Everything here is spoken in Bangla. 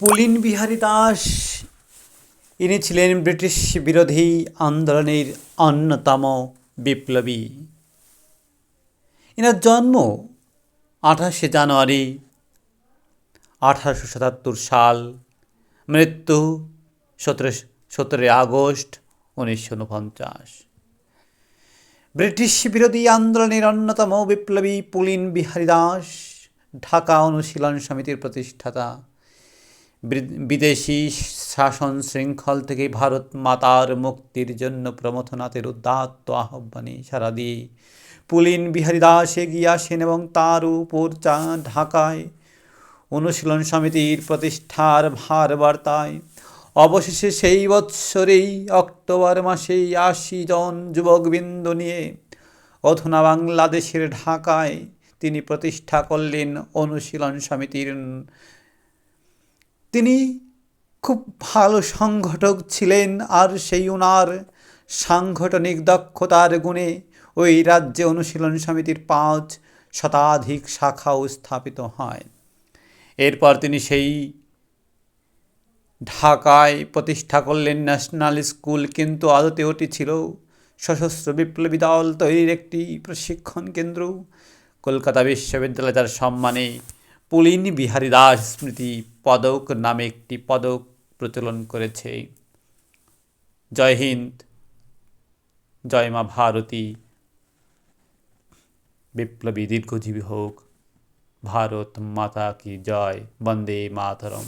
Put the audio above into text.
পুলিন বিহারী দাস। ইনি ছিলেন ব্রিটিশ বিরোধী আন্দোলনের অন্যতম বিপ্লবী। এনার জন্ম আঠাশে জানুয়ারি আঠারোশো সাতাত্তর সাল। মৃত্যু সতেরো সতেরোই আগস্ট উনিশশো উনপঞ্চাশ। ব্রিটিশ বিরোধী আন্দোলনের অন্যতম বিপ্লবী পুলিন বিহারী দাস। ঢাকা অনুশীলন সমিতির প্রতিষ্ঠাতা। বিদেশি শাসন শৃঙ্খল থেকে ভারত মাতার মুক্তির জন্য প্রমথনাথের উদাত্ত আহ্বানে সারা দিয়ে। পুলিন বিহারী দাস এগিয়ে আসেন এবং তার উপর চা ঢাকায় অনুশীলন সমিতির প্রতিষ্ঠার ভার বার্তায়। অবশেষে সেই বৎসরেই অক্টোবর মাসেই আশি জন যুবকবৃন্দ নিয়ে অধুনা বাংলাদেশের ঢাকায় তিনি প্রতিষ্ঠা করলেন অনুশীলন সমিতির তিনি খুব ভালো সংগঠক ছিলেন আর সেই ওনার সাংগঠনিক দক্ষতার গুণে ওই রাজ্যে অনুশীলন সমিতির পাঁচ শতাধিক শাখাও স্থাপিত হয়। এরপর তিনি সেই ঢাকায় প্রতিষ্ঠা করলেন ন্যাশনাল স্কুল, কিন্তু আদতে ওটি ছিল সশস্ত্র বিপ্লবী দল তৈরির একটি প্রশিক্ষণ কেন্দ্র। কলকাতা বিশ্ববিদ্যালয় তার সম্মানে পুলিন বিহারী দাস স্মৃতি পদক নামে একটি পদক প্রচলন করেছে। জয় হিন্দ, জয় মা ভারতী। বিপ্লবী দীর্ঘজীবী হোক, ভারত মাতা কি জয়, বন্দে মাতরম।